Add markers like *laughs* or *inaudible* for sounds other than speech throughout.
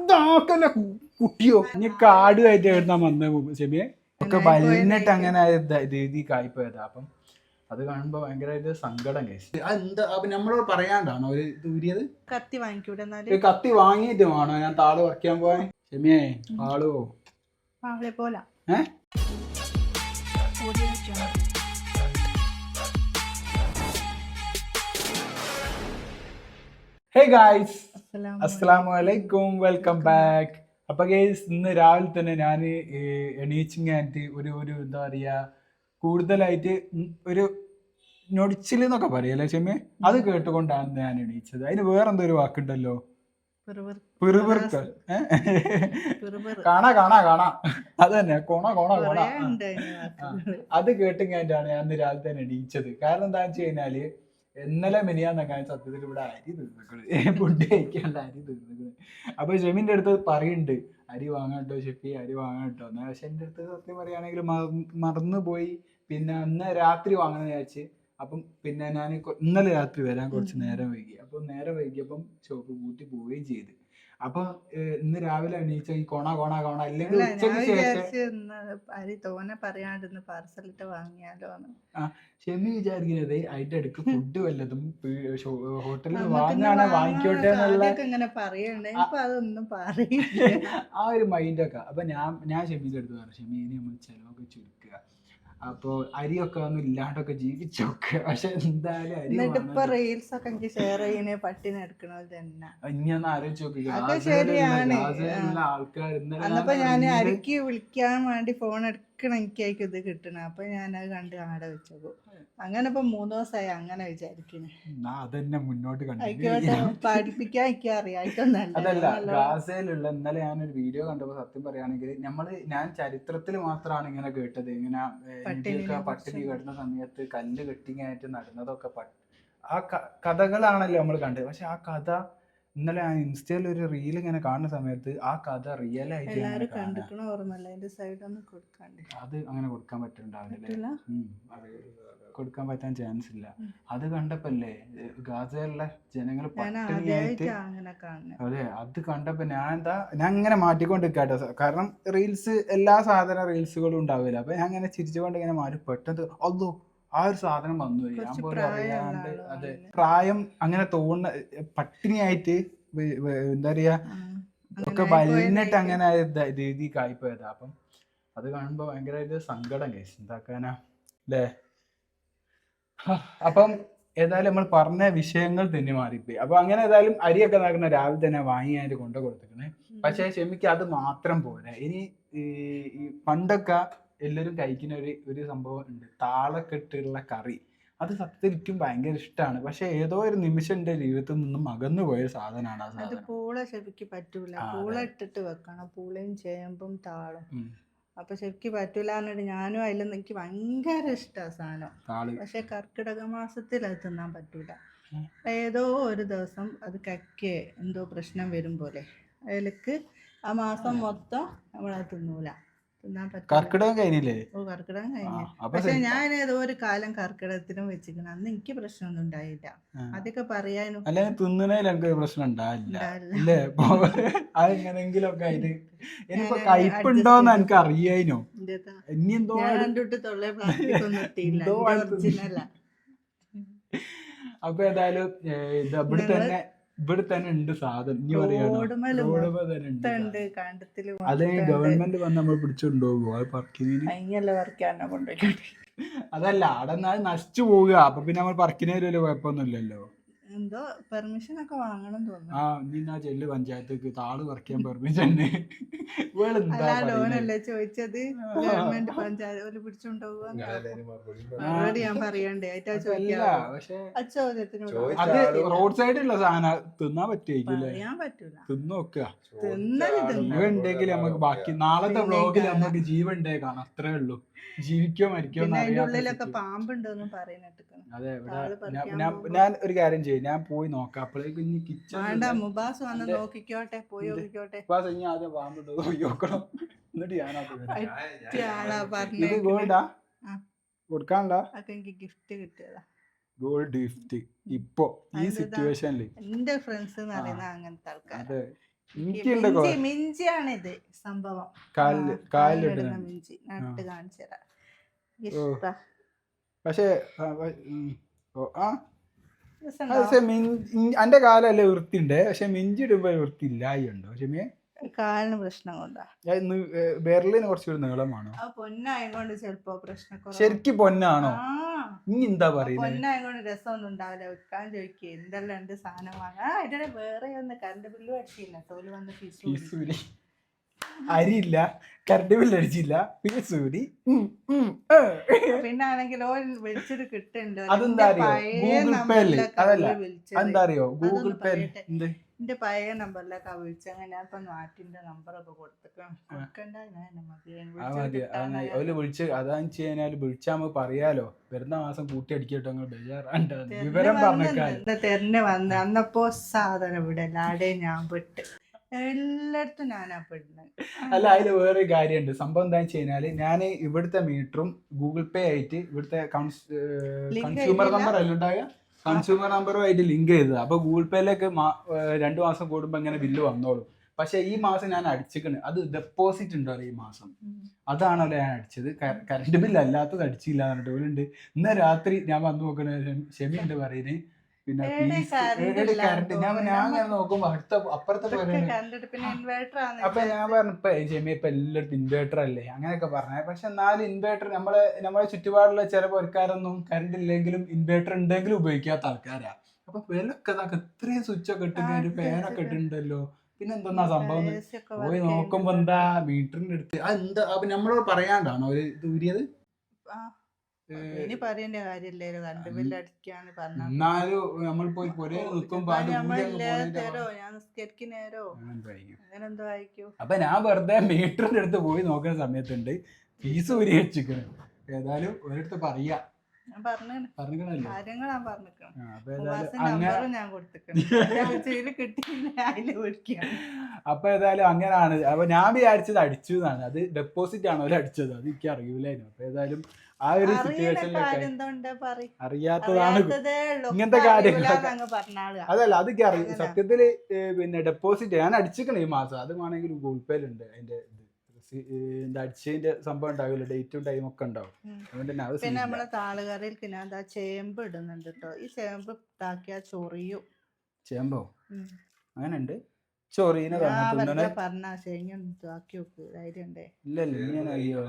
ഇതാക്കല്ല കു- കുട്ടിയോ? ഇനി കാടുമായിട്ട് എഴുതാൻ വന്ന ഷെമിയെ ഒക്കെ വലിഞ്ഞിട്ട് അങ്ങനെ രീതി കായ്പോയതാ. അപ്പം അത് കാണുമ്പോ ഭയങ്കരമായിട്ട് സങ്കടം കഴിച്ചു എന്താ അപ്പൊ നമ്മളോട് പറയാണ്ടാണോ ഒരു കത്തി വാങ്ങിക്കൂടെ ഒരു കത്തി വാങ്ങിയിട്ട് വേണോ? ഞാൻ താൾ വറക്കാൻ പോവാൻ ശമിയേ ആളുവോ ആളെ പോല. ഏ? ഹേ ഗായ്സ് അസ്സലാമു അലൈക്കും. വെൽക്കം ബാക്ക് അപ്പൊ ഗൈസ് ഇന്ന് രാവിലെ തന്നെ ഞാൻ എണീച്ചിങ് ആയിട്ട് ഒരു ഒരു എന്താ പറയാ കൂടുതലായിട്ട് ഒരു എന്നൊക്കെ പറയല്ലേ ചെമ്മേ അത് കേട്ടുകൊണ്ടാണ് ഞാൻ എണീച്ചത്. അതിന് വേറെന്തോ ഒരു വാക്കുണ്ടല്ലോ പിറുപിറുക്ക. കാണാ കാണാ കാണാ. അത് തന്നെ. കോണ കോണ കോണ. അത് കേട്ടിങ്ങാണ്ടാണ് ഞാൻ ഇന്ന് രാവിലെ തന്നെ എണീച്ചത്. കാരണം എന്താ വെച്ച് കഴിഞ്ഞാൽ ഇന്നലെ മെനിയാന്നൊക്കെ സത്യത്തിൽ ഇവിടെ അരി തീർന്നിക്കണ് ഫുഡ് കഴിക്കാണ്ട് അരി തീർന്നിക്കണ് അപ്പൊ ഷെമിന്റെ അടുത്ത് പറയുന്നുണ്ട് അരി വാങ്ങാട്ടോ ഷെഫി? അരി വാങ്ങാട്ടോ എന്നാ പക്ഷെ എന്റെ അടുത്ത് സത്യം പറയുകയാണെങ്കിൽ മറന്നു പോയി. പിന്നെ അന്ന് രാത്രി വാങ്ങണ വിചാരിച്ച്. അപ്പം പിന്നെ ഞാൻ ഇന്നലെ രാത്രി വരാൻ കുറച്ച് നേരം വൈകി. അപ്പൊ നേരം വൈകിയപ്പം ഷോപ്പ് പൂട്ടി പോവുകയും ചെയ്ത്. അപ്പൊ ഇന്ന് രാവിലെ എണീച്ച ഈ കോണ കോണ കോണ അല്ലെങ്കിൽ അല്ല ഉച്ചയ്ക്ക് ശേഷം അരി തോനെ പറയാണ്ടിന്ന് പാർസലിട്ട് ഷെമി വിചാരിക്കുന്നത് അതിന്റെ അടുക്ക് ഫുഡ് വല്ലതും ഹോട്ടലിൽ വാങ്ങാണെ വാങ്ങിക്കോട്ടെ എന്നുള്ള ആദ്യമൊക്കെ ഇങ്ങനെ പറയണ്ടേ? ഇപ്പൊ അതൊന്നും പറയില്ല. ആ ഒരു മൈൻഡ് മൈൻഡൊക്കെ അപ്പൊ ഞാൻ ഞാൻ ഷെമിന്റെ അടുത്ത് പറഞ്ഞു ഷെമി ഇനി നമ്മൾ ചിലവൊക്കെ ചുരുക്കുക. അപ്പൊ അരിയൊക്കെ ഒന്നും ഇല്ലാണ്ടൊക്കെ ജീവിച്ചൊക്കെ. പക്ഷെ എന്തായാലും അരി എന്നിട്ട് ഇപ്പൊ റീൽസ് ഒക്കെ എനിക്ക് ഷെയർ ചെയ്യണേ പട്ടിണി എടുക്കണത് തന്നെ. ഇനി ഒന്ന് ആലോചിച്ച് നോക്കുക ശരിയാണ്. ആൾക്കാർ ഇന്നലെ അന്നപ്പോ ഞാൻ അരിക്ക് വിളിക്കാൻ വേണ്ടി ഫോൺ എടുക്കണം എനിക്കായിരിക്കും ഇത് കിട്ടണം. അപ്പൊ ഞാൻ അത് കണ്ട് ആടെ വെച്ചേക്കും അങ്ങനെ ഇപ്പൊ മൂന്ന് ദിവസമായി അങ്ങനെ വിചാരിക്കണേ അതന്നെ മുന്നോട്ട് ആയിക്കോട്ടെ പഠിപ്പിക്കാൻ എനിക്ക് അറിയായിട്ടൊന്നല്ല അതല്ല നല്ല ഗാസയിലുള്ള ഇന്നലെ ഞാനൊരു വീഡിയോ കണ്ടപ്പോൾ സത്യം പറയുകയാണെങ്കിൽ നമ്മൾ ഞാൻ ചരിത്രത്തിൽ മാത്രമാണ് ഇങ്ങനെ കേട്ടത്. ഇങ്ങനെ ഏഹ്, ഇന്ത്യയൊക്കെ പട്ടിണി കിടന്ന സമയത്ത് കല്ല് കെട്ടിങ്ങായിട്ട് നടന്നതൊക്കെ പ- ആ ക- കഥകളാണല്ലോ നമ്മൾ കണ്ടത്. പക്ഷെ ആ കഥ ഇന്നലെ ആ ഇൻസ്റ്റയിൽ ഒരു റീൽ ഇങ്ങനെ കാണുന്ന സമയത്ത് ആ കഥ റിയൽ ആയിട്ട് എല്ലാരും ഓർമ്മല്ല അതിന്റെ സൈഡ് ഒന്ന് കൊടുക്കാണ്ട്. അത് അങ്ങനെ കൊടുക്കാൻ പറ്റുന്നുണ്ടാവില്ല അത് കൊടുക്കാൻ പറ്റാൻ ചാൻസ് ഇല്ല. അത് കണ്ടപ്പല്ലേ ഗാസയിലുള്ള ജനങ്ങൾ പട്ടിണിയായിട്ട് അങ്ങനെ അതെ അത് കണ്ടപ്പോ ഞാൻ എന്താ ഞാൻ ഇങ്ങനെ മാറ്റിക്കൊണ്ട് കേട്ടോ കാരണം റീൽസ് എല്ലാ സാധന റീൽസുകളും ഉണ്ടാവില്ല. അപ്പൊ ഞാൻ ഇങ്ങനെ ചിരിച്ചുകൊണ്ട് ഇങ്ങനെ മാറി പെട്ടെന്ന് അല്ലോ ആ ഒരു സാധനം വന്നു. ഞാൻ പോലും അറിയാണ്ട് അതെ. പ്രായം അങ്ങനെ തോന്നുന്ന പട്ടിണിയായിട്ട് എന്താ പറയാ ഒക്കെ. വലിഞ്ഞിട്ട് അങ്ങനെ രീതി രീതിക്ക് ആയിപ്പോയതാ അപ്പം അത് കാണുമ്പോ ഭയങ്കരമായിട്ട് സങ്കടം കേസ് എന്താക്കാനാ? അല്ലേ അപ്പം ഏതായാലും നമ്മൾ പറഞ്ഞ വിഷയങ്ങൾ തന്നെ മാറിപ്പോയി. അപ്പൊ അങ്ങനെ ഏതായാലും അരിയൊക്കെ നടക്കുന്ന രാവിലെ തന്നെ വാങ്ങി അതിന്റെ കൊണ്ടു കൊടുത്തിരുന്നേ പക്ഷെ ക്ഷമിക്ക് അത് മാത്രം പോരാ. ഇനി ഈ പണ്ടൊക്കെ എല്ലാവരും കഴിക്കുന്ന ഒരു ഒരു സംഭവം ഉണ്ട്. താളൊക്കെ ഇട്ടുള്ള കറി. അത് സത്യത്തിലും ഭയങ്കര ഇഷ്ടമാണ് പക്ഷെ ഏതോ ഒരു നിമിഷം എന്റെ ജീവിതത്തിൽ നിന്നും അകന്നു പോയ സാധനമാണ് ആ അത് സാധനം. പൂള ശരിക്ക് പറ്റൂല. പൂള ഇട്ടിട്ട് വെക്കണം. പൂളയും ചേമ്പും താളും. അപ്പൊ ശരിക്ക് പറ്റൂല എന്നിട്ട് ഞാനും അതിൽ എനിക്ക് ഭയങ്കര ഇഷ്ടാ സാധനം. താൾ. പക്ഷെ കർക്കിടക മാസത്തിൽ അത് തിന്നാൻ പറ്റൂല. ഏതോ ഒരു ദിവസം അത് കക്കേ എന്തോ പ്രശ്നം വരും പോലെ. അതിലേക്ക് ആ മാസം മൊത്തം നമ്മളത് തിന്നൂല. കർക്കിടകം കഴിഞ്ഞില്ലേ? ഓ കർക്കിടകം കഴിഞ്ഞു. പക്ഷെ ഞാൻ ഏതോ ഒരു കാലം കർക്കിടകത്തിനും വെച്ചിരിക്കണം അന്ന് എനിക്ക് പ്രശ്നമൊന്നും ഉണ്ടായില്ല. അതൊക്കെ പറയാനും. അല്ലെങ്കിൽ തിന്നണേൽ എനിക്ക് പ്രശ്നം ഉണ്ടാവില്ല ഉണ്ടാവില്ല. അതെങ്ങനെങ്കിലും ഒക്കെ ആയിട്ട്. ഇനിയിപ്പോ ഞാൻ കയ്പുണ്ടോന്ന് എനിക്ക് അറിയാനോ. ഇനി എന്തോ എന്തോ അപ്പൊ ഏതായാലും ഇത് അവിടെ തന്നെ ഇവിടെ തന്നെ ഉണ്ട് സാധനം. ഇനി കണ്ടത്തിൽ ഗവൺമെന്റ് വന്ന് നമ്മൾ പിടിച്ചുകൊണ്ടുപോകും അത് കൊണ്ടുപോയി അതല്ല അവിടെ നശിച്ചു പോവുക. അപ്പൊ പിന്നെ നമ്മൾ പറക്കിനെ കുഴപ്പമൊന്നുമില്ലല്ലോ. എന്തോ പെർമിഷൻ ഒക്കെ വാങ്ങണം തോന്നുന്നു. ആ നീ എന്നാ ചെല്ല് പഞ്ചായത്തേക്ക് താൾ പറിക്കാൻ പെർമിഷൻ അല്ല ലോണല്ലേ ചോദിച്ചത്? ഗവൺമെന്റ് പഞ്ചായത്ത് പിടിച്ചോണ്ടുപോകുക മറുപടി ഞാൻ പറയണ്ടേ? ഞാൻ ചോദിക്കാം റോഡ് സൈഡിലുള്ള സാധനം. തിന്നാൻ പറ്റില്ല പറയാൻ പറ്റൂല. തിന്നു നോക്കുക തിന്നൽ തിന്നു. ജീവൻ ഉണ്ടെങ്കിൽ നമുക്ക് ബാക്കി നാളത്തെ വ്ളോഗിൽ. നമുക്ക് ജീവൻ ഉണ്ടേ കാണാം. അത്രേ ഉള്ളൂ. ജീവിക്കോ മരിക്കോ ഉള്ളിലൊക്കെ. പാമ്പുണ്ടെന്നും പറയുന്നിട്ട് അതെ ഇവിടെ ഞാൻ- ഞാൻ ഒരു കാര്യം ചെയ്യും ഞാൻ പോയി നോക്കാം അപ്പോഴേക്കും ഇനി വേണ്ട മുബാസ് വന്ന് നോക്കിക്കോട്ടെ പോയി ആദ്യം എന്നിട്ട് ഇത് ഗോൾഡാ. എനിക്ക്. ഗിഫ്റ്റ് കിട്ടിയതാ. ഗോൾഡ് ഗിഫ്റ്റ് ഇപ്പോ ഈ സിറ്റുവേഷനിൽ എന്റെ ഫ്രണ്ട്സ് എന്ന് പറയുന്ന അങ്ങനത്തെ ആൾക്കാർ അതെ. എനിക്കുണ്ട് കൊ- മിഞ്ചി മിഞ്ചിയാണിത് സംഭവം. കാലിലിടുന്ന മിഞ്ചി. നട്ട് കാണിച്ചു തരാം. ഇഷ്ടാ. പക്ഷേ ആ, പക്ഷെ എന്റെ കാലല്ലേ വൃത്തിണ്ട് പക്ഷെ മിഞ്ചി ഇടുമ്പോ വൃത്തി ഇല്ലായുണ്ടോ പക്ഷേ കാലിന് പ്രശ്നം കൊണ്ടാ. ബെർലിന് കുറച്ചുകൂടി നീളമാണോ പൊന്നായതുകൊണ്ട് ചെലപ്പോ പ്രശ്നം ശരിക്കും പൊന്നാണോ? ഇനി എന്താ പറയുന്നത് പൊന്നായതുകൊണ്ട് രസമൊന്നും ഉണ്ടാവില്ല. വെക്കാൻ ചോദിക്കുക എന്തെല്ലാം ഉണ്ട് സാധനം വാങ്ങാൻ ഇതിടെ വേറെ ഒന്ന് കറണ്ട് ബില്ല് അടിച്ചില്ല തോൽ വന്ന് ഫീസ് അരിയില്ല. കറണ്ട് ബില്ല് അടിച്ചില്ല. പീസൂരി ഉം, ഉം, ഏ. പിന്നെ സൂരി വിളിച്ചിട്ട് കിട്ടുന്നുണ്ട് അതെന്താ അറിയോ? ഗൂഗിൾ അല്ലേ? അതല്ല. അറിയോ? Google Pay. എന്ത്? എന്റെ പഴയ നമ്പറിലൊക്കെ വിളിച്ചങ്ങനെ ഞാൻ ഇപ്പൊ നാട്ടിന്റെ നമ്പറൊക്കെ വിളിച്ച് അതാന്ന് വെച്ച് കഴിഞ്ഞാൽ വിളിച്ചാ നമുക്ക് പറയാലോ. വരുന്ന മാസം കൂട്ടി അടിക്കട്ടോ നിങ്ങൾ ബേജാറാണ്ട് വിവരം പറഞ്ഞു തെരഞ്ഞെ എന്താ വന്ന്. അന്നപ്പോ സാധനം ഇവിടെ ആടെ ഞാൻ പെട്ട് എല്ലായിടത്തും ഞാനാ പെടുന്നത്. അല്ല അതിൽ വേറൊരു കാര്യമുണ്ട് സംഭവം എന്താ വെച്ച് കഴിഞ്ഞാൽ ഞാൻ ഇവിടുത്തെ മീറ്ററും ഗൂഗിൾ പേ ആയിട്ട് ഇവിടുത്തെ കൺസ്യൂമർ നമ്പർ അല്ല ഉണ്ടാകുക കൺസ്യൂമർ നമ്പറുമായിട്ട് ലിങ്ക് ചെയ്തത് അപ്പൊ ഗൂഗിൾ പേയിലേക്ക് രണ്ടു മാസം കൂടുമ്പോ ഇങ്ങനെ ബില്ല് വന്നോളൂ. പക്ഷെ ഈ മാസം ഞാൻ അടിച്ചിക്കണ്. അത് ഡെപ്പോസിറ്റ് ഉണ്ടല്ലോ ഈ മാസം? അതാണല്ലോ ഞാൻ അടിച്ചത്. കറണ്ട് ബില്ല് അല്ലാത്തത് അടിച്ചില്ല ഓലുണ്ട് ഇന്ന് രാത്രി ഞാൻ വന്നു നോക്കണ ഷെമി ഉണ്ട് പറയുന്നത് പിന്നെ കറണ്ട്? ഞാൻ ഞാൻ ഇങ്ങനെ നോക്കുമ്പോ അടുത്ത അപ്പുറത്തെ അപ്പൊ ഞാൻ പറഞ്ഞു ഇപ്പൊ ജമി ഇപ്പൊ എല്ലായിടത്തും ഇൻവേർട്ടർ അല്ലേ? അങ്ങനെയൊക്കെ പറഞ്ഞ. പക്ഷെ എന്നാലും ഇൻവേർട്ടർ നമ്മളെ നമ്മളെ ചുറ്റുപാടുള്ള ചില ആൾക്കാരൊന്നും കറണ്ട് ഇല്ലെങ്കിലും ഇൻവേർട്ടർ ഉണ്ടെങ്കിലും ഉപയോഗിക്കാത്ത ആൾക്കാരാ. അപ്പൊ വിലൊക്കെ ഇതാക്ക് ഇത്രയും സ്വിച്ച് ഒക്കെ ഇട്ടിട്ട് ഒരു ഫാനൊക്കെ ഇട്ടുണ്ടല്ലോ പിന്നെ എന്തെന്നാ സംഭവം? പോയി നോക്കുമ്പോ എന്താ മീറ്ററിന്റെ അടുത്ത്. അത് എന്താ അപ്പൊ നമ്മളോട് പറയാണ്ടാണോ ഒരു ഇത് ഊരിയത്? ഇനി പറയേണ്ട കാര്യമില്ലല്ലോ കണ്ടു പറഞ്ഞാ എന്നാലും നമ്മൾ പോയി പൊരേ നിൽക്കും ഞാൻ അങ്ങനെ. എന്തോ ആയിരിക്കും. അപ്പൊ ഞാൻ വെറുതെ മീറ്ററിന്റെ അടുത്ത് പോയി നോക്കുന്ന സമയത്തുണ്ട്. ഫീസ് ഒരു വെച്ചിക്കണ് ഏതായാലും ഒരിടത്ത് പറയാ. അപ്പൊ ഏതായാലും അങ്ങനാണ് അപ്പൊ ഞാൻ വിചാരിച്ചത് അടിച്ചു എന്നാണ്. അത് ഡെപ്പോസിറ്റ് ആണോ? അവർ അടിച്ചത്. അത് എനിക്ക് അറിയൂലായിരുന്നു അപ്പൊ ഏതായാലും ആ ഒരു സിറ്റുവേഷനിലൊക്കെ പറ അറിയാത്തതാണ്. ഇങ്ങനത്തെ കാര്യങ്ങൾ കാര്യങ്ങളൊക്കെ- അതല്ല അതൊക്കെ അറിയും സത്യത്തിൽ പിന്നെ ഡെപ്പോസിറ്റ് ഞാൻ അടിച്ചിക്കണ ഈ മാസം. അത് വേണമെങ്കിൽ ഗൂഗിൾ പേയിലുണ്ട് അതിന്റെ അടിച്ചതിന്റെ സംഭവം ഉണ്ടാവില്ല? ഡേറ്റും ടൈം ഒക്കെ ഉണ്ടാവും. പിന്നെ. നമ്മളെ താളുകറിയിൽക്ക് ഞാൻ എന്താ ചേമ്പ് ഇടുന്നുണ്ട് കേട്ടോ ഈ ചേമ്പ് ഇതാക്കിയാ ചൊറിയും. ചേമ്പോ. അങ്ങനെ ഉണ്ട് ചൊറീനെ ഞാൻ പറഞ്ഞാ ശരിക്കും ഇതാക്കി നോക്ക്. ധൈര്യം ഉണ്ടേ ഇല്ല. ഇല്ല ഞാൻ അയ്യോ.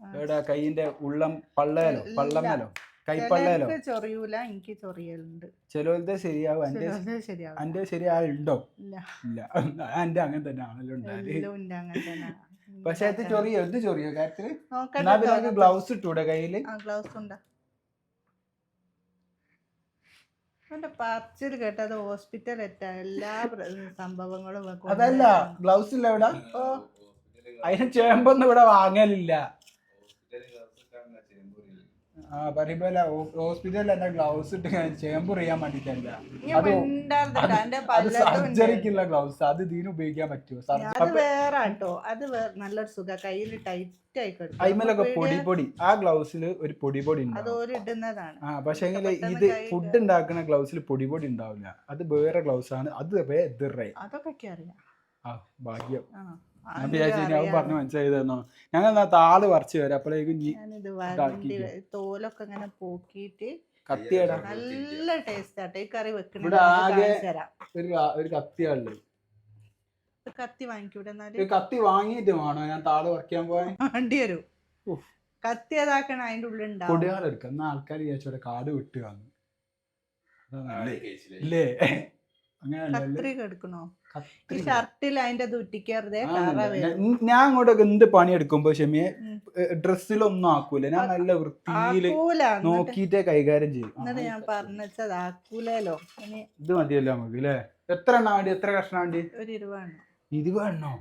എവിടെ? കൈയിന്റെ ഉള്ളം പള്ളയാലോ ഇല്ല. പള്ളമേലോ? കൈപ്പള്ളയിലോ ചിലർക്ക് ചൊറിയൂല എനിക്ക് ചൊറിയലുണ്ട്. ചിലവരുടെ ശരിയാവും. എന്റെ ശരിയാവും. എന്റെ ശരിയാവുണ്ടോ? ഇല്ല. എന്റെ അങ്ങനെ തന്നെ ആണല്ലോ തന്നെ. പക്ഷെ അത് ചൊറിയോ? എന്ത് ചൊറിയോ കാര്യത്തിൽ? എന്നാ പിന്നെ. ഗ്ലൗസ് ഇട്ടൂടെ കയ്യിൽ? ആ ഗ്ലൗസ് ഉണ്ട്? അവന്റെ പറച്ചിൽ കേട്ടത് ഹോസ്പിറ്റൽ എത്താ എല്ലാ സംഭവങ്ങളും അതല്ല ബ്ലൗസ് ഇല്ല ഇവിടെ? അതിന് ചേമ്പൊന്നും ഇവിടെ വാങ്ങലില്ല. ആ ഹോസ്പിറ്റലിൽ എന്റെ ഗ്ലൗസ് ഇട്ട് ചേമ്പ് ചെയ്യാൻ വേണ്ടിട്ടല്ല അത് സർജറിക്കുള്ള ഗ്ലൗസ് അത് ഇതിന് ഉപയോഗിക്കാൻ പറ്റുമോ? അത് സർജറി വേറെ കേട്ടോ അത് നല്ലൊരു സുഖ കയ്യിൽ ടൈറ്റ്. അയിമലൊക്കെ പൊടി പൊടി ആ ഗ്ലൗസിൽ ഒരു പൊടി പൊടി അത് ഇടുന്നതാണ്. ആ പക്ഷെ ഇത് ഫുഡ് ഉണ്ടാക്കുന്ന ഗ്ലൗസിൽ പൊടി പൊടി ഉണ്ടാവില്ല. അത് വേറെ ഗ്ലൗസ് ആണ് അത് വേറെ അതൊക്കെ അറിയാം. ആ ഭാഗ്യം. ഞാൻ വിചാരിച്ചു അവൻ. പറഞ്ഞു മനസ്സിലായി തന്നോ ഞങ്ങൾ എന്നാ താൾ പറിച്ചു വരാം. അപ്പോഴേക്കും തോലൊക്കെ ഇങ്ങനെ പോക്കിയിട്ട് കത്തിയടാ. നല്ല ടേസ്റ്റ് ആട്ടെ ഈ കറി വെക്കണ ഇവിടെ ആകെ- ഒരു ഒരു കത്തിയാളുണ്ട് കത്തി വാങ്ങിക്കൂടെ എന്നാൽ. കത്തി വാങ്ങിയിട്ട് വേണോ? ഞാൻ താൾ പറിക്കാൻ പോയ. *laughs* വണ്ടി വരും. കത്തി അതാക്കണ അതിന്റെ ഉള്ളിൽ കൊടിയാളെടുക്കാം എന്നാ ആൾക്കാർ വിചാരിച്ചോടെ കാട് വിട്ട് വന്നു. ഇല്ലേ? അങ്ങനെയല്ലേ കത്രി എടുക്കണോ? ഈ ഷർട്ടിൽ അതിന്റെ? ഞാൻ- അങ്ങോട്ടൊക്കെ എന്ത് പണിയെടുക്കുമ്പോ ക്ഷമിയെ ഷമിയെ ഡ്രസ്സിലൊന്നും ആക്കൂല. ഞാൻ നല്ല വൃത്തിയിൽ നോക്കിട്ടേ കൈകാര്യം ചെയ്യും. എന്നിട്ട് ഞാൻ പറഞ്ഞത് ഇത് മതിയല്ലോ നമുക്ക് അല്ലേ എത്ര എണ്ണ വേണ്ടി എത്ര കഷ്ണ വേണ്ടി? ഒരു ഇരുപെണ്ണോ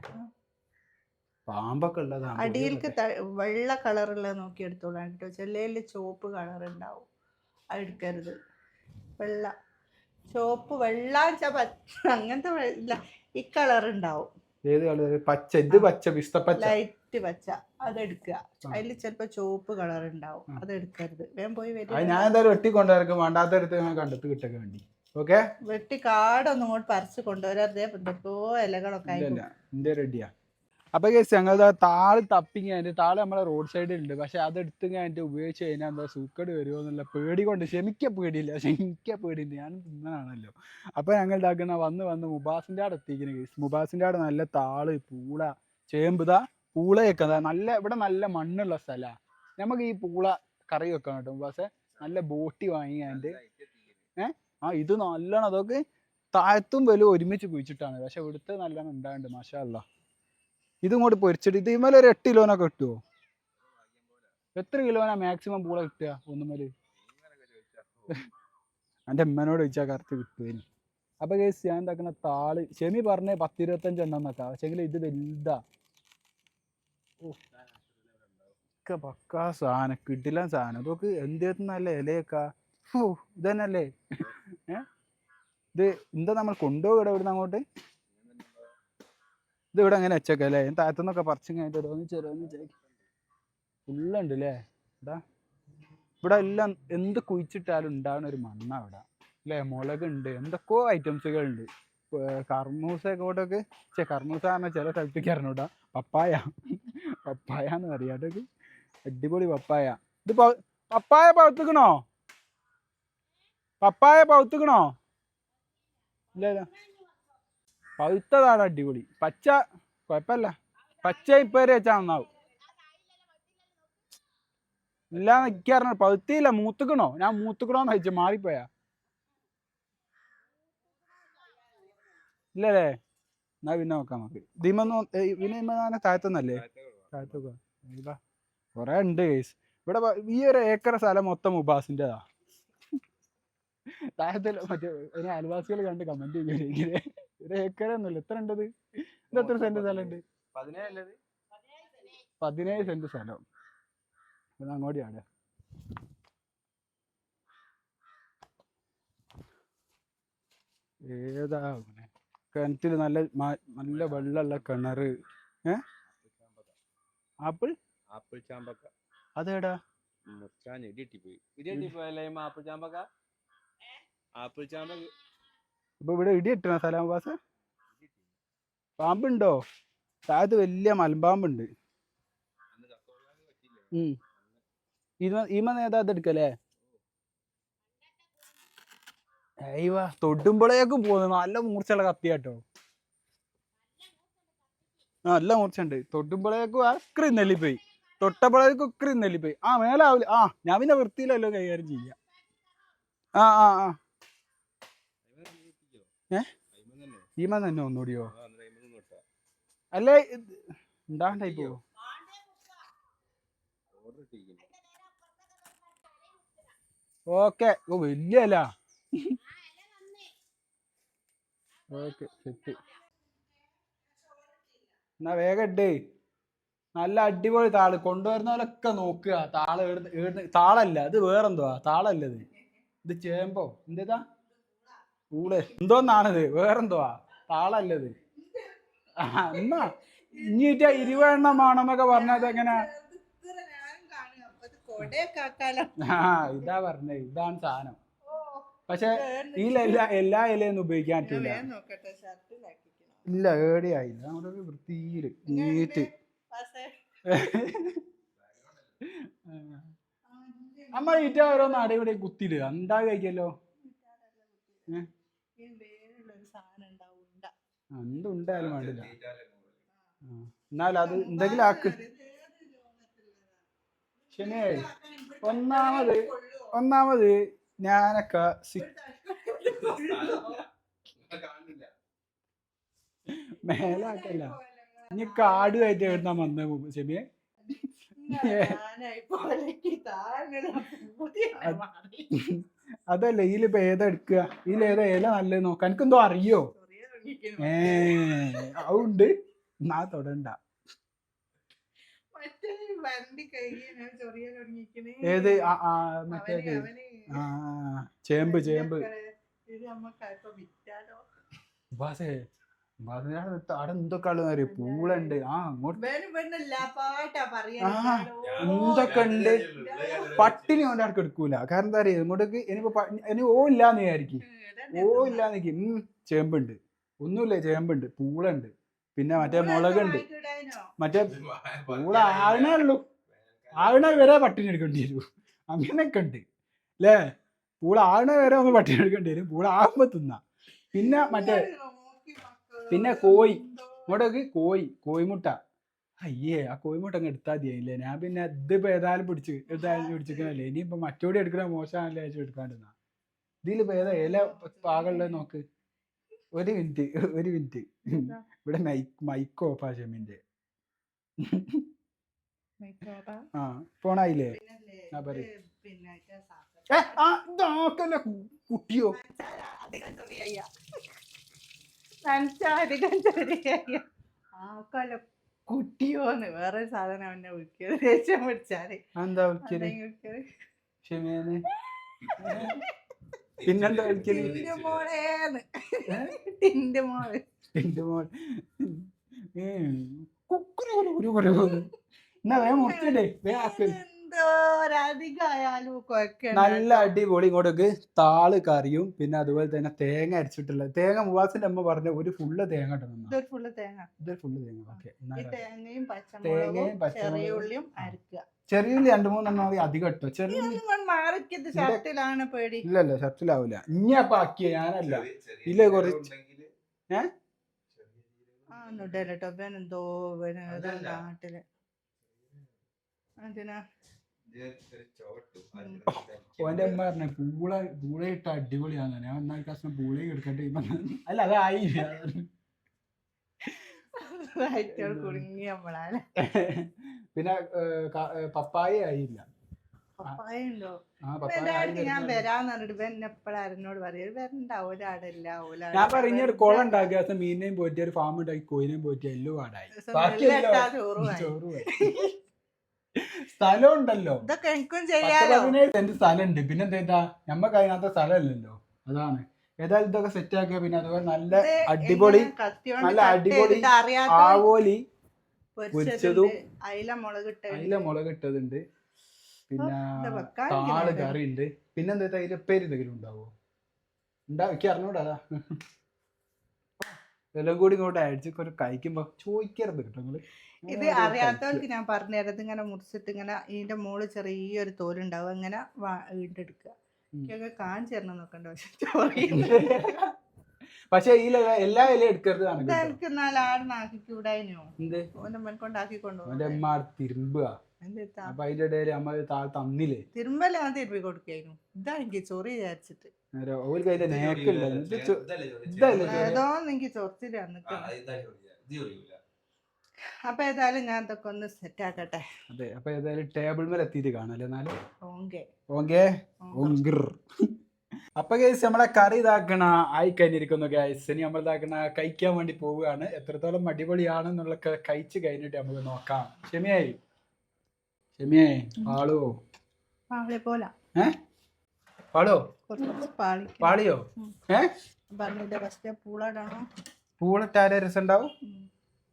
പാമ്പൊക്കെ ഉള്ളതാണ് അടിയിൽക്ക് വെള്ള കളറുള്ള നോക്കി എടുത്തോളാം കേട്ടോ. ചെല്ലയിൽ ചുവപ്പ് കളർ ഉണ്ടാവും അത് എടുക്കരുത്. വെള്ള. ചുവപ്പ് വെള്ള വെച്ചാ പച്ച അങ്ങനത്തെ വെള്ള ഈ കളർ ഉണ്ടാവും. ഏത് കളർ പച്ച. ഇത് പച്ച? പിസ്തപ്പച്ച ലൈറ്റ് പച്ച. അതെടുക്കുക അതിൽ ചിലപ്പോ ചുവപ്പ് കളർ ഉണ്ടാവും. അതെടുക്കരുത് വേഗം പോയി വരും ഞാൻ എന്തായാലും വെട്ടി കൊണ്ടുവരക്കും. വേണ്ടാത്തടുത്ത് ഞാൻ കണ്ടെത്തി കിട്ടൊക്കെ വേണ്ടി. ഓക്കെ? വെട്ടി കാടൊന്നും ഇങ്ങോട്ട് പറിച്ച് കൊണ്ടുവരാതെ എന്തൊക്കെയോ ഇലകളൊക്കെ ആയി ഇല്ല. റെഡിയാ. അപ്പൊ കേസ് ഞങ്ങൾ താൾ തപ്പിങ് കഴിഞ്ഞിട്ട് താൾ നമ്മളെ റോഡ് സൈഡിൽ ഉണ്ട് പക്ഷെ അത് എടുത്ത് കഴിഞ്ഞിട്ട് ഉപയോഗിച്ച് കഴിഞ്ഞാൽ എന്താ സൂക്കേട് വരുമോ എന്നുള്ള പേടി കൊണ്ട് ക്ഷമിക്ക പേടിയില്ല. പക്ഷെ പേടിയില്ല. ഞാൻ തിന്നാണല്ലോ അപ്പൊ ഞങ്ങൾ ഇതാക്കുന്ന വന്ന് വന്ന് മുബാസിന്റെ ആടെ എത്തിക്കുന്ന കേസ് മുബാസിന്റെ ആടെ നല്ല താൾ പൂള ചേമ്പുതാ പൂള വെക്കുന്നതാ നല്ല ഇവിടെ നല്ല മണ്ണുള്ള സ്ഥലമാണ് നമുക്ക് ഈ പൂള കറി വെക്കണം കേട്ടോ. മുബാസെ നല്ല ബോട്ടി വാങ്ങിയാണ്ട് ഏഹ് ആ ഇത് നല്ലോണം അതൊക്കെ താഴത്തും വലും ഒരുമിച്ച് കുഴിച്ചിട്ടാണ്. പക്ഷെ ഇവിടുത്തെ നല്ലോണം ഉണ്ടാകുന്നുണ്ട് മാഷാ അല്ലാ ഇതും കൂടി പൊരിച്ചിട്ട് ഇത് ഇമ്മേലെ ഒരു എട്ട് കിലോനൊക്കെ കിട്ടുമോ എത്ര കിലോനാ മാക്സിമം പൂള കിട്ടുക ഒന്നുമേൽ എന്റെ അമ്മനോട് ചോദിച്ചാൽ കറക്റ്റ് കിട്ടുവേനി. അപ്പൊ കേസ് ഞാൻ എന്താക്കുന്ന താൾ ഷെമി പറഞ്ഞ പത്തിരുപത്തഞ്ച് എണ്ണം എന്നൊക്കെ. പക്ഷെങ്കിൽ ഇത് വലുതാ. ഒക്കെ പക്കാ സാധനം കിട്ടില്ല സാധനം. അതൊക്കെ എന്ത് ഇലയൊക്കെ? ഇതന്നല്ലേ ഇത് എന്താ നമ്മൾ കൊണ്ടുപോകട ഇവിടുന്ന് അങ്ങോട്ട്? ഇവിടെ അങ്ങനെ വെച്ചേക്കല്ലേ താഴത്തുനിന്നൊക്കെ പറിച്ചു കഴിഞ്ഞിട്ട് ഓരോന്ന് ചെറുന്ന് ചേക്ക് ഫുള്ളുണ്ട് അല്ലേ ഇതാ ഇവിടെ എല്ലാം എന്ത് കുഴിച്ചിട്ടാലും ഉണ്ടാകുന്ന ഒരു മണ്ണാണ് ഇവിടെ. അല്ലേ? മുളകുണ്ട് എന്തൊക്കെയോ ഐറ്റംസുകളുണ്ട്. ഉണ്ട് കർമൂസ കൂട്ടൊക്കെ ചേ കർമൂസ പറഞ്ഞാൽ ചില സ്ഥലത്തേക്ക് അറിഞ്ഞൂടാ പപ്പായ. പപ്പായ എന്ന് പറയാം. അതൊക്കെ അടിപൊളി പപ്പായ. ഇത് പപ്പായ പഴുത്തുക്കണോ? പപ്പായ പഴുത്തുക്കണോ? ഇല്ല. പഴുത്തതാണ് അടിപൊളി. പച്ച കുഴപ്പമില്ല. പച്ച ഇപ്പൊ വരെ വെച്ചാൽ നന്നാവും. ഇല്ല നിൽക്കാറുണ്ട് പഴുത്തിയില്ല മൂത്തുക്കണോ? ഞാൻ മൂത്തുക്കണോന്ന് വെച്ചു മാറിപ്പോയാ. ഇല്ലല്ലേ എന്നാ പിന്നെ നോക്കാം നമുക്ക്. ഇതിമെന്ന് പിന്നെ ഇമ്മ താഴത്തുന്നല്ലേ താഴത്തൊക്കെ കൊറേ ഉണ്ട് കേസ് ഇവിടെ ഈ ഒരു ഏക്കർ സ്ഥലം മൊത്തം മുബാസിന്റെതാ താഴത്തിൽ മറ്റേ ഇനി അയൽവാസികൾ കണ്ട് കമന്റ് ചെയ്യുകയാണെങ്കിൽ ഒരു ഏക്കർ ഒന്നുമില്ല എത്ര ഉണ്ടത് ഇത് എത്ര സെന്റ് സ്ഥലം ഉണ്ട്? പതിനേഴ് സെന്റ് സ്ഥലം. അങ്ങോട്ടാണ് ഏതാ? കിണറ്റിൽ നല്ല നല്ല വെള്ളമുള്ള കിണറ് ഏ? ആപ്പിൾ? ആപ്പിൾ ചാമ്പക്ക. അതേടാ. മുറിച്ചാൻ ഇടിയിട്ടിപ്പോയി പോയല്ലേ ആപ്പിൾ ചാമ്പക്ക? ആപ്പിൾ ചാമ്പക്ക ഇപ്പൊ ഇവിടെ ഇടി ഇട്ടണ സ്ഥലം ബാസ് പാമ്പുണ്ടോ? താഴത്ത് വലിയ മലമ്പാമ്പുണ്ട്. ഈമ നേതാ എടുക്കല്ലേ അയ്യവാ തൊടുമ്പോഴേക്കും പോകുന്നത് നല്ല മൂർച്ചയുള്ള കത്തിയാട്ടോ. ആ നല്ല മൂർച്ചയുണ്ട്. തൊടുമ്പോഴേക്കും അക്രി നെല്ലിപ്പോയി. തൊട്ടപ്പോഴേക്കും ഒക്കറി നെല്ലിപ്പോയി. ആ മേലാവില്ല ആ ഞാൻ പിന്നെ വൃത്തിയിലല്ലോ കൈകാര്യം ചെയ്യാം. ആ ആ ആ. ഏ? ഈമ തന്നെ ഒന്നുകൂടിയോ അല്ലേ ഇത് ഉണ്ടാണ്ടായി പോവോ ഓക്കെ. ഓ വലിയ അല്ല ഓക്കെ സെറ്റ്. എന്നാ വേഗം ഇട്ടേ നല്ല അടിപൊളി താൾ. കൊണ്ടുവരുന്നവരൊക്കെ നോക്കുക. താൾ താളല്ല ഇത് വേറെന്തുവാ? താളല്ല ഇത്. ഇത് ചേമ്പോ. എന്തേതാ? ഊൾ എന്തോന്നാണിത്? വേറെന്തുവാ? താളല്ലത്. എന്നാ? ഇനിയിട്ട് ഇരുവെണ്ണമാണെന്നൊക്കെ പറഞ്ഞത് എങ്ങനെ ആ ഇതാ പറഞ്ഞത്. ഇതാണ് സാധനം. പക്ഷെ ഇതിലെല്ലാ എല്ലാ ഇലയൊന്നും ഉപയോഗിക്കാൻ പറ്റില്ല ഇല്ല ഏടിയായില്ല. നമ്മുടെ വൃത്തിയിൽ നീറ്റ്. അമ്മ ഈറ്റ ഓരോന്ന് അടിപൊളി കുത്തിയിടുക. എന്താ കഴിക്കല്ലോ? വേറെയുള്ളൊരു സാധനം ഉണ്ടാവും ഉണ്ട. എന്തുണ്ടായാലും വേണ്ടില്ല. ആ. എന്നാലും അത് എന്തെങ്കിലും ആക്ക്. ശനിയായി ഒന്നാമത് ഒന്നാമത് ഞാനൊക്കെ മേലാക്കല്ല. ഇനി കാടുമായിട്ട് എഴുതാ വന്ന ചെമിയെ ഞാനായി പോലെക്ക് അതല്ല ഇതിലിപ്പോ ഏതാ എടുക്കുക? ഇതിൽ ഏതാ ഏല നല്ലത് നോക്കാം എനിക്കെന്തോ അറിയോ. ഏ അതുണ്ട്. എന്നാ തൊടണ്ട. ഏത്? മറ്റേ ആ ചേമ്പ് ചേമ്പ്. ഇത് അവിടെ എന്തൊക്കെ പൂളുണ്ട്. ആ അങ്ങോട്ട്. എന്തൊക്കെ ഉണ്ട്? പട്ടിണി ഓന്റെ ആർക്ക് എടുക്കൂല. കാരണം എന്താ അറിയാ? ഇങ്ങോട്ടേക്ക് ഇനിയിപ്പോ ഇനി ഓ ഇല്ലാന്ന് വിചാരിക്കും. ഓ ഇല്ലാന്ന് നിൽക്കും ഉം ചേമ്പുണ്ട്. ഒന്നുമില്ല ചേമ്പുണ്ട്. പൂളുണ്ട്. പിന്നെ മറ്റേ മുളകുണ്ട്. മറ്റേ പൂള ആകണേ ഉള്ളൂ. ആകണ വരെ പട്ടിണി എടുക്കേണ്ടി വരും. അങ്ങനെയൊക്കെ ഉണ്ട്. അല്ലേ പൂള ആകണ വരെ ഒന്ന് പട്ടിണി എടുക്കേണ്ടി വരും. പൂള ആകുമ്പോ തിന്നാ. പിന്നെ മറ്റേ പിന്നെ കോയി ഇങ്ങോട്ടേക്ക് കോയി കോയിമുട്ട അയ്യേ ആ കോയിമുട്ട അങ്ങ് എടുത്താൽ മതിയായില്ലേ? ഞാൻ പിന്നെ ഇതിപ്പോ ഏതായാലും പിടിച്ച് ഏതായാലും പിടിച്ചിരിക്കണല്ലേ? ഇനിയിപ്പോൾ മറ്റോടി എടുക്കണ മോശമാണല്ലേ അയച്ചു എടുക്കാണ്ടിരുന്ന ഇതിലിപ്പോൾ ഏതാ ഇല പാകളുടെ നോക്ക്. ഒരു മിനിറ്റ് ഒരു മിനിറ്റ്. ഇവിടെ മൈക്ക് മൈക്ക് ഓഫാ ഷെമിന്റെ ആ ഫോണായില്ലേ ആ, പറയും കുട്ടിയോ? സംസാരിക്കാൻ ചെറിയ ആക്കല്ല കുട്ടിയോന്ന് വേറെ സാധനം അവനെ വിളിക്കത് ദേഷ്യം പിടിച്ചാൽ. എന്താ വിളിക്കൽ? പിന്നെന്താ വിളിക്കൽ? മോളേന്ന് ടിന്റെ മോൾ. മോൾ കുരു കുരു. എന്നാ വേഗം മുറിച്ചിട്ടേ. വേഗം ആക്ക്. നല്ല അടിപൊളി. ഇങ്ങോട്ടേക്ക് താൾ കറിയും പിന്നെ അതുപോലെ തന്നെ തേങ്ങ അരച്ചിട്ടുള്ള തേങ്ങ മുവാസിന്റെ അമ്മ പറഞ്ഞ ഒരു ഫുള്ള് തേങ്ങ ഇതൊരു ഫുള്ള് തേങ്ങ. ഇതൊരു ഫുള്ള് തേങ്ങ. ഓക്കെ തേങ്ങയും പച്ചമുളകും തേങ്ങയും ചെറിയ ഉള്ളിയും അരക്കുക. ചെറിയ ഉള്ളി രണ്ടു മൂന്നെണ്ണം മതി അധികം ഇട്ടോ? ചെറിയ ഇല്ല നിങ്ങൾ മാറിക്കത് ഷർട്ടിലാണ് പേടി. ഇല്ല ഷർട്ടിലാവൂല ഇനി അപ്പൊ ആക്കിയ ഞാനല്ല. ഇല്ല കുറച്ച് ഇവൻ എന്തോ നാട്ടിൽ. അതിനാ ഓന്റെ അമ്മ പറഞ്ഞു പൂള പൂള ഇട്ട അടിപൊളിയാന്ന്. ഞാൻ ഒന്നാം കഷ്ണം പൂളയും എടുക്കട്ടെ അല്ല അതായി പിന്നെ പപ്പായ ആയില്ല. പപ്പായ ഉണ്ടോ? ഞാൻ. വരാന്ന് പറഞ്ഞിട്ട് ഇവൻ എപ്പോഴായിരുന്നോട് പറയും. വരണ്ട ഒരാടില്ല ഞാൻ പറഞ്ഞ കുളം ഉണ്ടാക്കിയ ദിവസം മീനിനെയും പോറ്റി ഒരു ഫാം ഉണ്ടാക്കി കോയിനെയും പോറ്റി എല്ലാം ആടായി. ചോറ്. സ്ഥലം ഉണ്ടല്ലോ ഇതൊക്കെ എനിക്കും ചെയ്യാലോ. പതിനേഴ് സെന്റ് സ്ഥലം ഉണ്ട് പിന്നെ എന്താ നമ്മക്ക് അതിനകത്ത് സ്ഥലമല്ലല്ലോ. അതാണ്. ഏതായാലും ഇതൊക്കെ സെറ്റ് ആക്കിയ പിന്നെ അതുപോലെ നല്ല അടിപൊളി നല്ല അടിപൊളി ആവോലി പൊരിച്ചതും അയില മുളക് അതിലെ മുളക് ഇട്ടതുണ്ട്. പിന്നെ താൾ കറി ഉണ്ട് പിന്നെന്താ തൈലപ്പേര് എന്തെങ്കിലും ഉണ്ടാവോ? ഉണ്ടാ എനിക്ക് അറിഞ്ഞൂടാ. എല്ലാം കൂടി ഇങ്ങോട്ട് അടിച്ച് കഴിക്കുമ്പോ ചോദിക്കരുത് കേട്ടോ നിങ്ങൾ. ഇത് അറിയാത്തവർക്ക് ഞാൻ പറഞ്ഞുതരാം ഇങ്ങനെ മുറിച്ചിട്ട് ഇങ്ങനെ ഇതിന്റെ മോൾ ചെറിയൊരു തോലുണ്ടാവും. അങ്ങനെ വീണ്ടെടുക്കുക. കാഞ്ചേരണം എനിക്കൊക്കെ കാണിച്ചു തരണം നോക്കണ്ട. പക്ഷെ *laughs* പക്ഷെ ഈ എല്ലാ ഇല എടുക്കരുത്. എനിക്ക് എന്നാൽ ആടിനാക്കിക്കൂടായിനോ എന്ത്? ഓന്റെ മെൻകൊണ്ടാക്കി അവന്റെ കൊണ്ടുപോകും അമ്മ തിരുമ്പുക എന്താ അപ്പൊ അതിന്റെ ഇടയിൽ അമ്മ താഴെ തന്നില്ലേ? തിരുമ്പല ഞാൻ തിരുമ്പി കൊടുക്കായിരുന്നു ഇതാ എനിക്ക് ചൊറി വിചാരിച്ചിട്ട്. ചോ- ഇതല്ലേ ചോറ്? ഏതോ എനിക്ക് ചൊറിച്ചിൽ വന്നിട്ട് അപ്പൊ ഏതായാലും ഞാൻ ഇതൊക്കെ ഒന്ന് സെറ്റ് ആക്കട്ടെ. അതെ അപ്പൊ ഏതായാലും ടേബിൾ മേലെ എത്തിയിട്ട് കാണാല്ലേ എന്നാലും? ഓങ്കേ. ഓക്കെ ഓങ്കിർ അപ്പൊ ഗൈസ് നമ്മളെ കറി ഇതാക്കണ ആയി കഴിഞ്ഞിരിക്കുന്നു ഗൈസ് ഇനി നമ്മൾ ഇതാക്കണ കഴിക്കാൻ വേണ്ടി പോവുകയാണ്. എത്രത്തോളം അടിപൊളിയാണെന്നുള്ള കഴിച്ച് കഴിഞ്ഞിട്ട് നമുക്ക് നോക്കാം. ക്ഷമിയായി ക്ഷമിയായി പാളുവോ ആളെ പോല. ഏ? പാളി? പാളിയോ? ഏ? പറഞ്ഞിട്ട് ഫസ്റ്റ് പൂളാടാണോ? പൂളിട്ടാരെ രസം ഉണ്ടാവും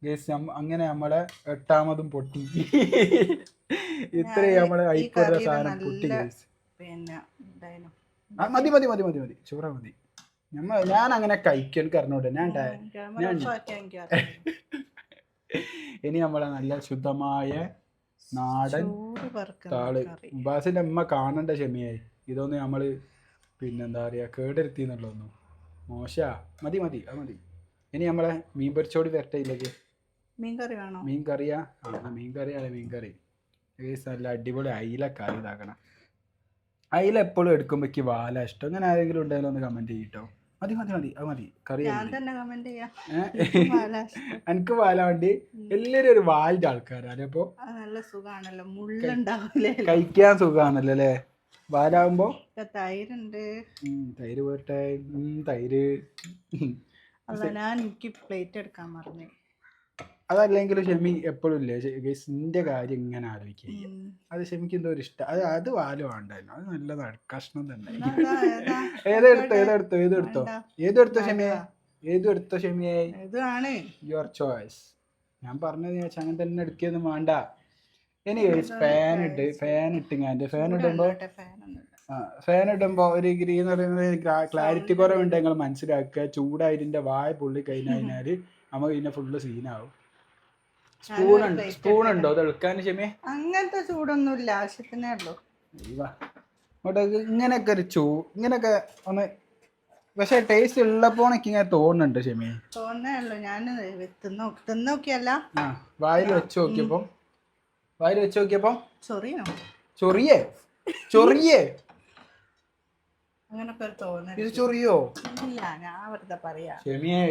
ഗൈസ് അങ്ങനെ നമ്മളെ എട്ടാമതും പൊട്ടി. ഇത്രയും നമ്മളെ ഐക്കൂടെ സാധനം പൊട്ടി ഗേസ് മതി മതി മതി മതി മതി. ചോറ മതി. നമ്മ ഞാൻ അങ്ങനെ കഴിക്കാൻ കറിഞ്ഞോട്ടെ ഞാൻ ഞാൻ-. *laughs* ഇനി നമ്മളെ നല്ല ശുദ്ധമായ നാടൻ താൾ. ബാസിന്റെ അമ്മ കാണണ്ട ക്ഷമയായി ഇതൊന്ന് നമ്മൾ പിന്നെന്താ പറയുക കേടെടുത്തി എന്നുള്ളതൊന്നും. മോശാ. മതി മതി അത് മതി. ഇനി നമ്മളെ മീൻ പൊരിച്ചോടി വരട്ടെ ഇല്ലെങ്കിൽ മീൻ കറി വേണോ? മീൻ കറിയാ ആ മീൻ കറിയാണ് മീൻ കറി ഏസ് നല്ല അടിപൊളി അയില കറി ഇതാക്കണം. അയില എപ്പോഴും എടുക്കുമ്പോഴേക്ക് വാല ഇഷ്ടം. അങ്ങനെ ആരെങ്കിലും ഉണ്ടെങ്കിലും ഒന്ന് കമന്റ് ചെയ്യട്ടോ മതി മതി മതി അത് മതി. കറി? എനിക്ക് വാല വേണ്ടി എല്ലാരും ഒരു വാലിന്റെ ആൾക്കാരാണ്. അപ്പൊ നല്ല സുഖാണല്ലോ. മുള്ളുണ്ടാവില്ലേ കഴിക്കാൻ സുഖാണല്ലോ അല്ലേ? വാലാകുമ്പോ തൈരുണ്ട്. തൈര് പോട്ടെ തൈര്. എനിക്ക് പ്ലേറ്റ് എടുക്കാൻ മറന്നു. അതല്ലെങ്കിൽ ഷെമി എപ്പോഴും ഇല്ലേ? ഗൈസിന്റെ കാര്യം ഇങ്ങനെ ആലോചിക്കുക അത് ഷെമിക്ക് എന്തോ ഒരു ഇഷ്ടം. അത് അത് വാല വേണ്ടായിരുന്നു. അത് നല്ലതാണ് കഷ്ണം തന്നെ. ഏതെടുത്തോ? ഏതെടുത്തോ ഏതെടുത്തോ ഏതെടുത്തോ? ഷെമിയ ഏതെടുത്തോ ഷെമിയെ? വേണ്ട. ഷെമിയെ? യുവർ ചോയ്സ് ഞാൻ പറഞ്ഞത് വെച്ചാൽ അങ്ങനെ തന്നെ എടുക്കിയൊന്നും വേണ്ട. ഇനി ഫാൻ ഇട്ട് ഫാൻ ഇട്ടിങ്ങാണ്ട് ഫാൻ ഇടുമ്പോ ഫാനൊന്നുമില്ല ആ ഫാൻ ഇടുമ്പോ ഒരു ഗ്രീ എന്ന് പറയുന്നത് ക്ലാരിറ്റി കുറവുണ്ട് നിങ്ങൾ മനസ്സിലാക്കുക. ചൂടായതിന്റെ വായ പൊള്ളി കഴിഞ്ഞു കഴിഞ്ഞാൽ *laughs* നമുക്ക് പിന്നെ ഫുള്ള് സീനാവും സ്പൂൺ ഉണ്ട് സ്പൂൺ ഉണ്ടോ? അത് എടുക്കാൻ ക്ഷമേ അങ്ങനത്തെ ചൂടൊന്നുമില്ല ആവശ്യത്തിനേ ഉള്ളൂ. ഇങ്ങനെയൊക്കെ ഒരു ചൂ ഇങ്ങനെയൊക്കെ ഒന്ന് പക്ഷെ ടേസ്റ്റ് ഉള്ളപ്പോ എനിക്ക് ഇങ്ങനെ തോന്നുന്നുണ്ട് ക്ഷമേ തോന്നേ ഉള്ളൂ. ഞാൻ തിന്നോ നോക്കിയല്ല. വായിൽ വെച്ച് നോക്കിയപ്പോ വായിൽ വെച്ച് നോക്കിയപ്പോ? ചൊറിയേ. ചൊറിയേ. അങ്ങനെ ഒരു തോന്നൽ ഇത് ചൊറിയോ? ഇല്ല ഞാൻ വെറുതെ പറയാ. ക്ഷമിയേ.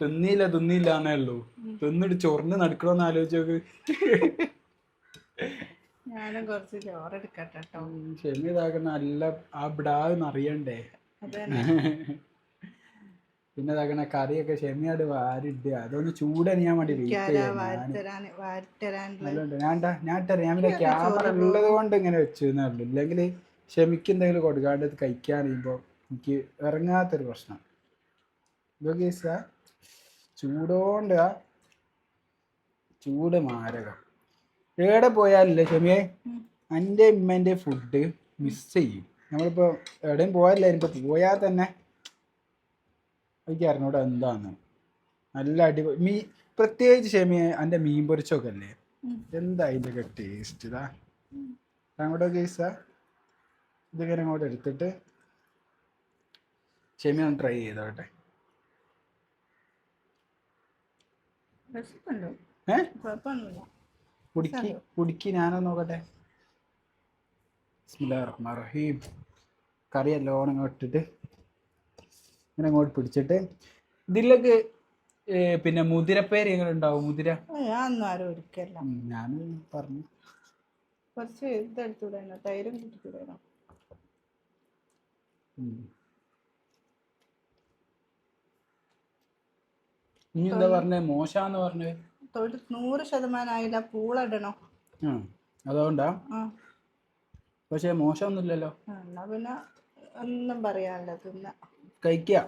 തിന്നില്ല തിന്നില്ല എന്നേ ഉള്ളൂ. തിന്നിട്ട് ചൊറിഞ്ഞ് നടക്കണമെന്ന് ആലോചിച്ച് നോക്ക്. ഞാനും കുറച്ച് ചോറെടുക്കട്ടെ കേട്ടോ ക്ഷമി ഇതാക്കുന്ന നല്ല ആ ബ്ടാന്ന് അറിയണ്ടേ? പിന്നെ തകണ കറിയൊക്കെ ക്ഷമയാട് വാരിട്ട് അതൊന്ന് ചൂടനിയാൻ വേണ്ടി നല്ലോണ്ട്. ഞാൻ ഞാൻ ഞാൻ പിന്നെ ക്യാമറ ഉള്ളത് കൊണ്ട് ഇങ്ങനെ വെച്ചു എന്നേ ഉള്ളൂ. ഇല്ലെങ്കിൽ ക്ഷമിക്ക് എന്തെങ്കിലും കൊടുക്കാണ്ട് ഇത് കഴിക്കാൻ അറിയുമ്പോൾ എനിക്ക് ഇറങ്ങാത്തൊരു പ്രശ്നം. ഇതൊക്കെ ചൂടോണ്ട് ചൂട് മാരകം. എവിടെ പോയാലല്ലേ ക്ഷമിയെ അന്റെ എന്റെ ഉമ്മേന്റെ ഫുഡ് മിസ് ചെയ്യും. നമ്മളിപ്പോ എവിടെയും പോയാലേ ഇപ്പൊ പോയാൽ തന്നെ എനിക്ക് അറിഞ്ഞൂടെ എന്താന്ന് നല്ല അടിപൊളി മീ പ്രത്യേകിച്ച് ക്ഷമി എന്റെ മീൻ പൊരിച്ചൊക്കെ അല്ലേ എന്താ അതിന്റെയൊക്കെ ടേസ്റ്റ് ഇതാ? അങ്ങോട്ട് കേസാ ഇതിങ്ങനെ അങ്ങോട്ട് എടുത്തിട്ട് ക്ഷമി ഒന്ന് ട്രൈ ചെയ്തോട്ടെ. കുടുക്കി കുടിക്ക് ഞാനൊന്ന് നോക്കട്ടെ. ബിസ്മില്ലാ റഹ്മാൻ റഹീം. കറി എല്ലാം ഇട്ടിട്ട് ഇങ്ങനെ അങ്ങോട്ട് പിടിച്ചിട്ട് ഇതിലേക്ക് പിന്നെ മുതിരപ്പേര് എങ്ങനെ ഉണ്ടാവും മുതിര? ഞാൻ ഞാനൊന്നും ആരും ഒരിക്കല്ല ഞാൻ പറഞ്ഞു. കുറച്ച് ഇതെടുത്തുവിടണോ തൈരും ഉം. നീ എന്താ പറഞ്ഞേ? മോശാന്ന് പറഞ്ഞേ? തൊഴിൽ നൂറ് ശതമാനം ആയില്ല ആ അതുകൊണ്ടാ? പക്ഷെ മോശമൊന്നുമില്ലല്ലോ. എന്നാ പിന്നെ ഒന്നും പറയാനില്ല തിന്ന. കഴിക്കുക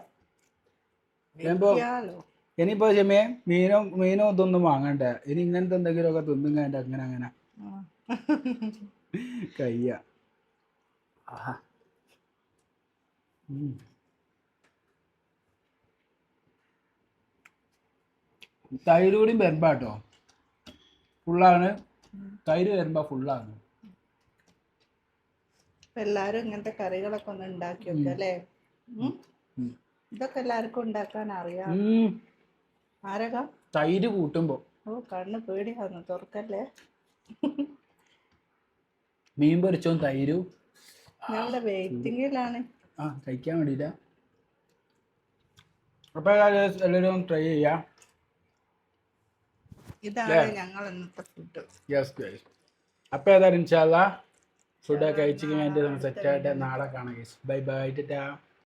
ഇനിയിപ്പോ ചെമ്മേ മീനോ മീനോ ഇതൊന്നും വാങ്ങണ്ട. ഇനി ഇങ്ങനത്തെ എന്തെങ്കിലുമൊക്കെ കണ്ട അങ്ങനെ അങ്ങനെ. കയ്യ തൈര് കൂടി വരുമ്പോ കേട്ടോ. ഫുള്ളാണ്. തൈര് വരുമ്പോ ഫുള്ളാണ്. എല്ലാരും ഇങ്ങനത്തെ കറികളൊക്കെ ഒന്ന് ഉണ്ടാക്കി? ഉം. ഇതൊക്കെ എല്ലാവർക്കും ഉണ്ടാക്കാൻ അറിയാം. ആരക തൈര് കൂട്ടുമ്പോ. ഓ കണ്ണ് പേടിയാന്ന് തുറക്കല്ലേ? മീൻ പൊരിച്ചോ തൈരും. ഞങ്ങളുടെ വെയിറ്റിംഗിലാണ് ആ കഴിക്കാൻ വേണ്ടിയില്ല അപ്പൊ എല്ലാവരും ട്രൈ ചെയ്യാം. ഇതാണ് ഞങ്ങൾ ഇന്നത്തെ ഫുഡ് യെസ് ഗൈസ് അപ്പോൾ ഏതായാലും ഇൻഷാല്ല ഫുഡൊക്കെ കഴിച്ചിട്ട് വേണ്ടി സെറ്റ് ആയിട്ട് നാളെ കാണാം ഗൈസ് ബൈ ബൈ ടാ